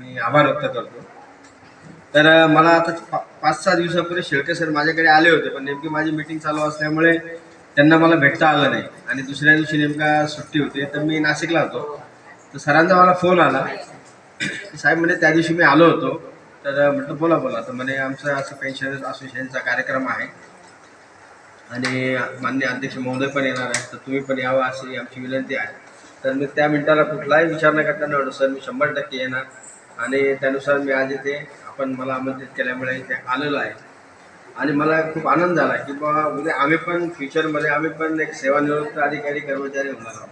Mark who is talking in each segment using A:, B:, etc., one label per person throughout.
A: मी आभार व्यक्त करतो. तर मला आता पा- पाच सहा दिवसापूर्वी शेळके सर माझ्याकडे आले होते पण नेमकी माझी मीटिंग चालू असल्यामुळे त्यांना मला भेटता आलं नाही. आणि दुसऱ्या दिवशी नेमका सुट्टी होती तर मी नाशिकला होतो. तर सरांचा मला फोन आला. साहेब म्हणजे त्या दिवशी मी आलो होतो. तर म्हटलं बोला बोला. तर म्हणे आमचं असं पेन्शन असोसिएशनचा कार्यक्रम आहे. आणि मान्य अध्यक्ष महोदय पण येणार आहेत तर तुम्ही पण यावं अशी आमची विनंती आहे. तर मी त्या मिनिटाला कुठलाही विचार न करता निवडू सर मी शंभर टक्के येणार. आणि त्यानुसार मी आज इथे आपण मला आमंत्रित केल्यामुळे इथे आलेलो आहे. आणि मला खूप आनंद झाला की बा उद्या आम्ही पण फ्युचरमध्ये आम्ही पण एक सेवानिवृत्त अधिकारी कर्मचारी होणार आहोत.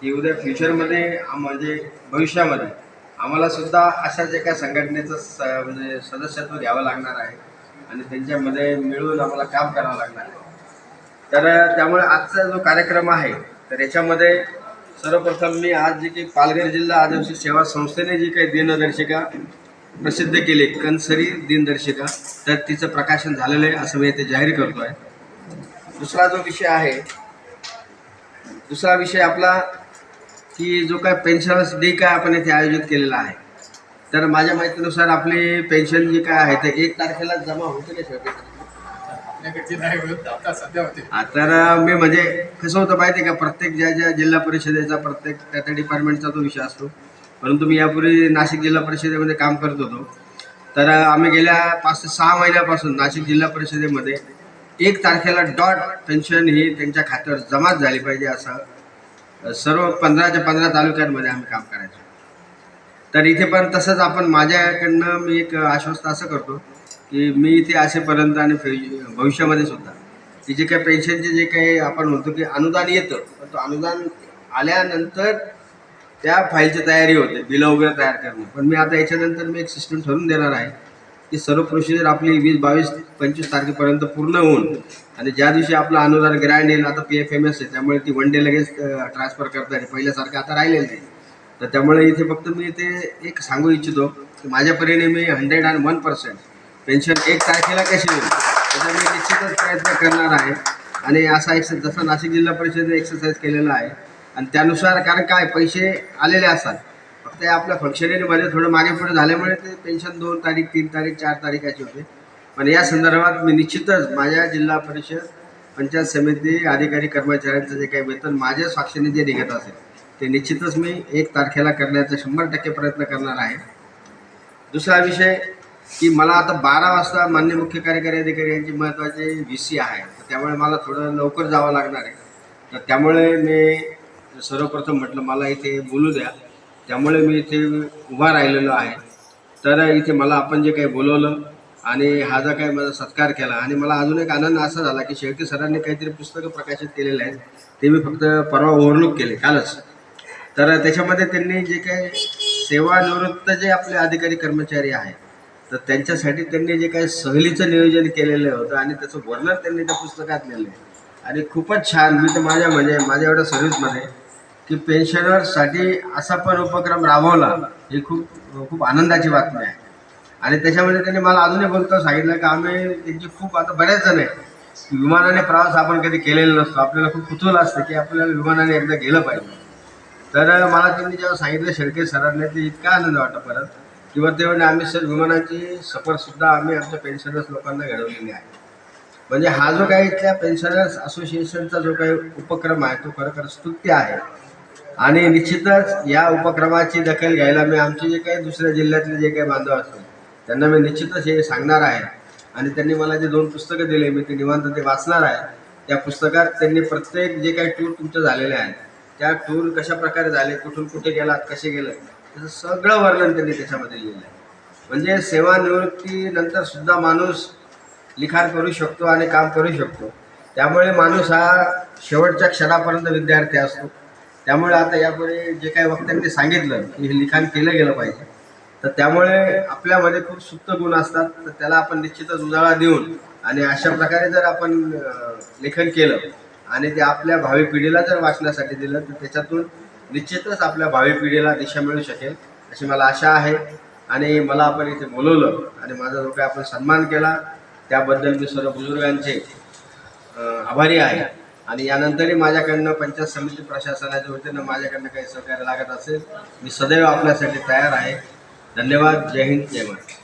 A: की उद्या फ्युचरमध्ये म्हणजे भविष्यामध्ये आम्हाला सुद्धा अशाच एका संघटनेचं स म्हणजे सदस्यत्व घ्यावं लागणार आहे आणि त्यांच्यामध्ये मिळून आम्हाला काम करावं लागणार आहे. तर त्यामुळे आजचा जो कार्यक्रम आहे तर याच्यामध्ये सर्वप्रथम मी आज जे काही पालघर जिल्हा आदिवासी सेवा संस्थेने जी काही दिनदर्शिका प्रसिद्ध केली कनसरी दिनदर्शिका तर तिचं प्रकाशन झालेलं आहे असं मी ते जाहीर करतो आहे दुसरा जो विषय आहे दुसरा विषय आपला की जो काय पेन्शनर्स डे काय आपण इथे आयोजित केलेला आहे. तर माझ्या माहितीनुसार आपली पेन्शन जी काय आहे ते एक तारखेला जमा होते का शेवटी?
B: आपल्याकडची नाही होत आता सध्या होते.
A: तर मी म्हणजे कसं होतं माहिती आहे का प्रत्येक ज्या ज्या जिल्हा परिषदेचा प्रत्येक त्या त्या डिपार्टमेंटचा तो विषय असतो. परंतु मी यापूर्वी नाशिक जिल्हा परिषदेमध्ये काम करत होतो. तर आम्ही गेल्या पाच ते सहा महिन्यापासून नाशिक जिल्हा परिषदेमध्ये एक तारखेला डॉट पेन्शन ही त्यांच्या खात्यावर जमाच झाली पाहिजे असं सर्व पंधराच्या पंधरा तालुक्यांमध्ये आम्ही काम करायचो. तर इथे पण तसंच आपण माझ्याकडनं मी एक आश्वस्त असं करतो की मी इथे असेपर्यंत आणि भविष्यामध्ये सुद्धा. की जे काही पेन्शनचे जे काही आपण म्हणतो की अनुदान येतं पण तो अनुदान आल्यानंतर त्या फाईलची तयारी होते बिलं वगैरे तयार करणं. पण मी आता याच्यानंतर मी एक सिस्टम ठरून देणार आहे की सर्व प्रोसिजर आपली वीस बावीस पंचवीस तारखेपर्यंत पूर्ण होऊन आणि ज्या दिवशी आपलं अनुदान ग्रँड येईल आता पी एफ एम एस आहे त्यामुळे ती वन डे लगेच ट्रान्सफर करता येईल. पहिल्यासारखं आता राहिलेलं नाही. तर त्यामुळे इथे फक्त मी इथे एक सांगू इच्छितो की माझ्या परीने मी hundred and one percent pension एक तारखेला कशी होईल? त्याचा मी निश्चितच प्रयत्न करणार आहे. आणि असा एक जसं नाशिक जिल्हा परिषदेने एक्सरसाइज केलेला आहे आणि त्यानुसार कारण काय पैसे आलेले असतात. फक्त आपल्या फंक्शनरीमध्ये म्हणजे थोडं मागे पुढे झाल्यामुळे ते पेन्शन दोन तारीख तीन तारीख चार तारीख अशी होते. पण या संदर्भात मी निश्चितच माझ्या जिल्हा परिषद पंचायत समिती अधिकारी कर्मचाऱ्यांचं जे काही वेतन माझ्या साक्षीने जे निघत असेल ते निश्चितच मी एक तारखेला करण्याचा शंभर टक्के प्रयत्न करणार आहे. दुसरा विषय की मला आता बारा वाजता मान्य मुख्य कार्यकारी अधिकारी यांची महत्त्वाची व्ही सी आहे. त्यामुळे मला थोडं लवकर जावं लागणार आहे. तर त्यामुळे मी सर्वप्रथम म्हटलं मला इथे बोलू द्या. त्यामुळे मी इथे उभा राहिलेलो आहे. तर इथे मला आपण जे काही बोलवलं आणि हा जो काही माझा सत्कार केला आणि मला अजून एक आनंद असा झाला की शेळके सरांनी काहीतरी पुस्तकं प्रकाशित केलेले आहेत. ते मी फक्त परवा ओव्हरलुक केले कालच. तर त्याच्यामध्ये त्यांनी जे काही सेवानिवृत्त जे आपले अधिकारी कर्मचारी आहेत तर त्यांच्यासाठी त्यांनी जे काही सहलीचं नियोजन केलेलं होतं आणि त्याचं वर्णन त्यांनी त्या पुस्तकात लिहिलं आहे आणि खूपच छान मी तर माझ्या म्हणजे माझ्या एवढ्या सर्व्हिसमध्ये की पेन्शनर्ससाठी असा पण उपक्रम राबवला ही खूप खूप आनंदाची बातमी आहे. आणि त्याच्यामध्ये त्यांनी मला अजूनही बोलतो सांगितलं की आम्ही त्यांची खूप आता बऱ्याच जण आहे विमानाने प्रवास आपण कधी केलेला नसतो. आपल्याला खूप कुतूहल असतं की आपल्याला विमानाने एकदा गेलं पाहिजे. तर मला त्यांनी जेव्हा सांगितलं शेळके सरांनी ते इतका आनंद वाटला परत. किंवा आम्ही सर विमानाची सफरसुद्धा आम्ही आमच्या पेन्शनर्स लोकांना घडवलेली आहे. म्हणजे हा जो काही इथल्या पेन्शनर्स असोसिएशनचा जो काही उपक्रम आहे तो खरोखर स्तुत्य आहे. आणि निश्चितच या उपक्रमाची दखल घ्यायला मी आमचे जे काही दुसऱ्या जिल्ह्यातले जे काही बांधव असतील त्यांना मी निश्चितच हे सांगणार आहे. आणि त्यांनी मला जे दोन पुस्तकं दिले मी ते निवांत ते वाचणार आहे. त्या पुस्तकात त्यांनी प्रत्येक जे काही टूर तुमचं झालेले आहेत त्या टूर कशा प्रकारे झाले कुठून कुठे गेलात कसे गेलं त्याचं सगळं वर्णन त्यांनी त्याच्यामध्ये लिहिलं आहे म्हणजे सेवानिवृत्तीनंतर सुद्धा माणूस लिखाण करू शकतो आणि काम करू शकतो. त्यामुळे माणूस हा शेवटच्या क्षणापर्यंत विद्यार्थी असतो. त्यामुळे आता यापुढे जे काही वक्त्यांनी सांगितलं की हे लिखाण केलं गेलं पाहिजे तर त्यामुळे आपल्यामध्ये खूप सुप्त गुण असतात. तर त्याला आपण निश्चितच उजाळा देऊन आणि अशा प्रकारे जर आपण लेखन केलं आणि ते आपल्या भावी पिढीला जर वाचण्यासाठी दिलं तर त्याच्यातून निश्चितच आपल्या भावी पिढीला दिशा मिळू शकेल अशी मला आशा आहे. आणि मला आपण इथे बोलवलं आणि माझा जो काही आपण सन्मान केला त्याबद्दल मी सर्व बुजुर्गांचे आभारी आहे. आणि यानंतरही माझ्याकडनं पंचायत समिती प्रशासनाच्या वतीनं माझ्याकडनं काही सहकार्य लागत असेल मी सदैव आपल्यासाठी तयार आहे. धन्यवाद. जय हिंद. जय महाराष्ट्र.